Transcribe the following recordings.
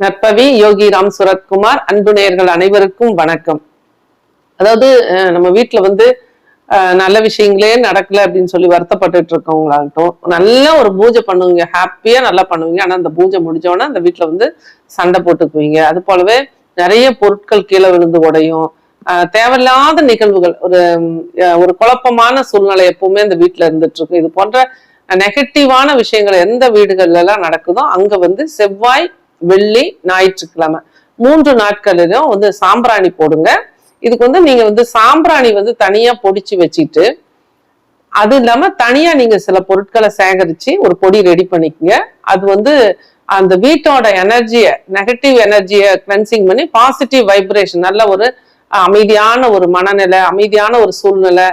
நற்பவி யோகி ராம் சுரத்குமார் அன்பு நேயர்கள் அனைவருக்கும் வணக்கம். அதாவது நம்ம வீட்ல வந்து நல்ல விஷயங்களே நடக்கல அப்படின்னு சொல்லி வருத்தப்பட்டுட்டு இருக்கவங்களாகட்டும் நல்லா ஒரு பூஜை பண்ணுவீங்க ஹாப்பியா நல்லா பண்ணுவீங்க. ஆனா அந்த பூஜை முடிஞ்சோடனே அந்த வீட்டில் வந்து சண்டை போட்டுக்குவீங்க. அது போலவே நிறைய பொருட்கள் கீழே விழுந்து உடையும். தேவையில்லாத நிகழ்வுகள் ஒரு ஒரு குழப்பமான சூழ்நிலை எப்பவுமே அந்த வீட்டில் இருந்துட்டு இருக்கும் இது போன்ற நெகட்டிவான விஷயங்கள் எந்த வீடுகள்ல எல்லாம் நடக்குதோ அங்க வந்து செவ்வாய் வெள்ளி ஞாயிற்றுக்கிழமை. மூன்று நாட்களிலும் வந்து சாம்பிராணி போடுங்க. இதுக்கு வந்து நீங்க வந்து சாம்பிராணி வந்து தனியா பொடிச்சு வச்சுட்டு அது இல்லாம தனியா நீங்க சில பொருட்களை சேகரிச்சு ஒரு பொடி ரெடி பண்ணிக்கங்க. அது வந்து அந்த வீட்டோட எனர்ஜியை நெகட்டிவ் எனர்ஜியை கிளென்சிங் பண்ணி பாசிட்டிவ் வைப்ரேஷன் நல்ல ஒரு அமைதியான ஒரு மனநிலை அமைதியான ஒரு சூழ்நிலை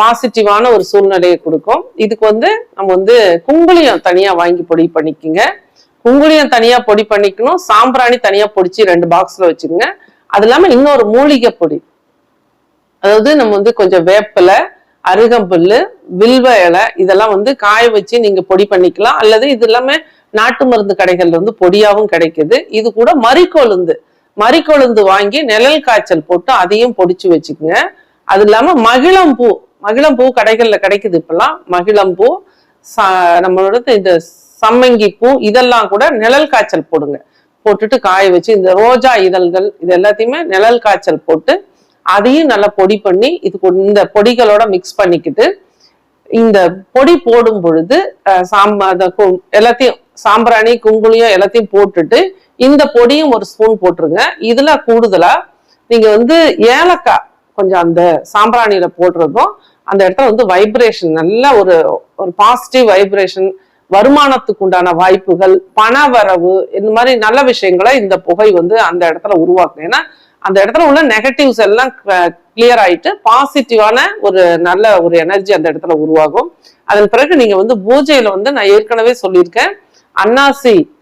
பாசிட்டிவான ஒரு சூழ்நிலையை கொடுக்கும். இதுக்கு வந்து நம்ம வந்து குங்குளியம் தனியா வாங்கி பொடி பண்ணிக்கோங்க. குங்குளியம் தனியா பொடி பண்ணிக்கணும். சாம்பிராணி தனியா பொடிச்சு ரெண்டு பாக்ஸ்ல வச்சுக்கோங்க அது இல்லாம இன்னொரு மூலிகை பொடி. அதாவது நம்ம வந்து கொஞ்சம் வேப்பிலை அருகம்புல்லு வில்வ இலை இதெல்லாம் வந்து காய வச்சு நீங்க பொடி பண்ணிக்கலாம். அல்லது இது எல்லாமே நாட்டு மருந்து கடைகள்ல வந்து பொடியாவும் கிடைக்குது. இது கூட மறிக்கொழுந்து. மறிக்கொழுந்து வாங்கி நிழல் காய்ச்சல் போட்டு அதையும் பொடிச்சு வச்சுக்கோங்க. அது இல்லாம மகிழம்பூ மகிழம்பூ கடைகள்ல கிடைக்குது இப்பெல்லாம். மகிழம்பூ நம்மளோட இந்த சம்மங்கி பூ இதெல்லாம் கூட நிழல் காய்ச்சல் போடுங்க. போட்டுட்டு காய வச்சு இந்த ரோஜா இதழ்கள் இது எல்லாத்தையுமே நிழல் காய்ச்சல் போட்டு அதையும் நல்லா பொடி பண்ணி இது இந்த பொடிகளோட மிக்ஸ் பண்ணிக்கிட்டு இந்த பொடி போடும் பொழுது சாம்ப கு- எல்லாத்தையும் சாம்பிராணி குங்குளியம் எல்லாத்தையும் போட்டுட்டு இந்த பொடியும் ஒரு ஸ்பூன் போட்டுருங்க. இதுல கூடுதலா நீங்க வந்து ஏலக்காய் கொஞ்சம் அந்த சாம்பிராணியில போடுறதும் அந்த இடத்துல வந்து வைப்ரேஷன் நல்ல ஒரு ஒரு பாசிட்டிவ் வைப்ரேஷன் வருமானத்துக்கு உண்டான வாய்ப்புகள் பண வரவு இந்த மாதிரி நல்ல விஷயங்களை இந்த புகை வந்து அந்த இடத்துல உருவாக்கும். ஏன்னா அந்த இடத்துல உள்ள நெகட்டிவ்ஸ் எல்லாம் கிளியர் ஆயிட்டு பாசிட்டிவான ஒரு நல்ல ஒரு எனர்ஜி அந்த இடத்துல உருவாகும். அதன் பிறகு நீங்க வந்து பூஜையில வந்து நான் ஏற்கனவே சொல்லியிருக்கேன் அன்னாசி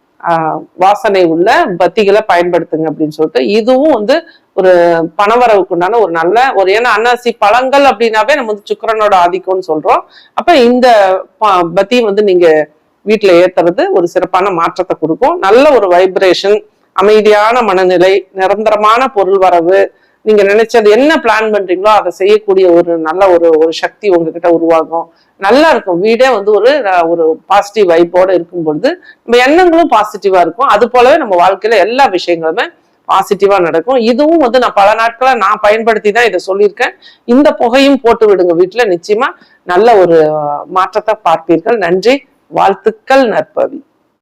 வாசனை உள்ள பத்திகளை பயன்படுத்துங்க அப்படின்னு சொல்லிட்டு இதுவும் வந்து ஒரு பணவரவுக்கு உண்டான ஒரு நல்ல ஒரு ஏன்னா அன்னாசி பழங்கள் அப்படின்னாவே நம்ம வந்து சுக்கரனோட ஆதிக்கம்னு சொல்றோம். அப்ப இந்த ப- வந்து நீங்க வீட்டில் ஏத்துறது ஒரு சிறப்பான மாற்றத்தை கொடுக்கும். நல்ல ஒரு வைப்ரேஷன் அமைதியான மனநிலை நிரந்தரமான பொருள் வரவு. நீங்க நினைச்சது என்ன பிளான் பண்றீங்களோ அதை செய்யக்கூடிய ஒரு நல்ல ஒரு ஒரு சக்தி உங்ககிட்ட உருவாகும். நல்லா இருக்கும். வீடே வந்து ஒரு ஒரு பாசிட்டிவ் வைப்போட இருக்கும் பொழுது நம்ம எண்ணங்களும் பாசிட்டிவா இருக்கும். அது போலவே நம்ம வாழ்க்கையில எல்லா விஷயங்களுமே பாசிட்டிவா நடக்கும். இதுவும் வந்து நான் பல நாட்களா நான் பயன்படுத்தி தான் இதை சொல்லியிருக்கேன். இந்த புகையும் போட்டு விடுங்க வீட்டுல நிச்சயமா நல்ல ஒரு மாற்றத்தை பார்ப்பீர்கள். நன்றி. வாழ்த்துக்கள் நற்பவி.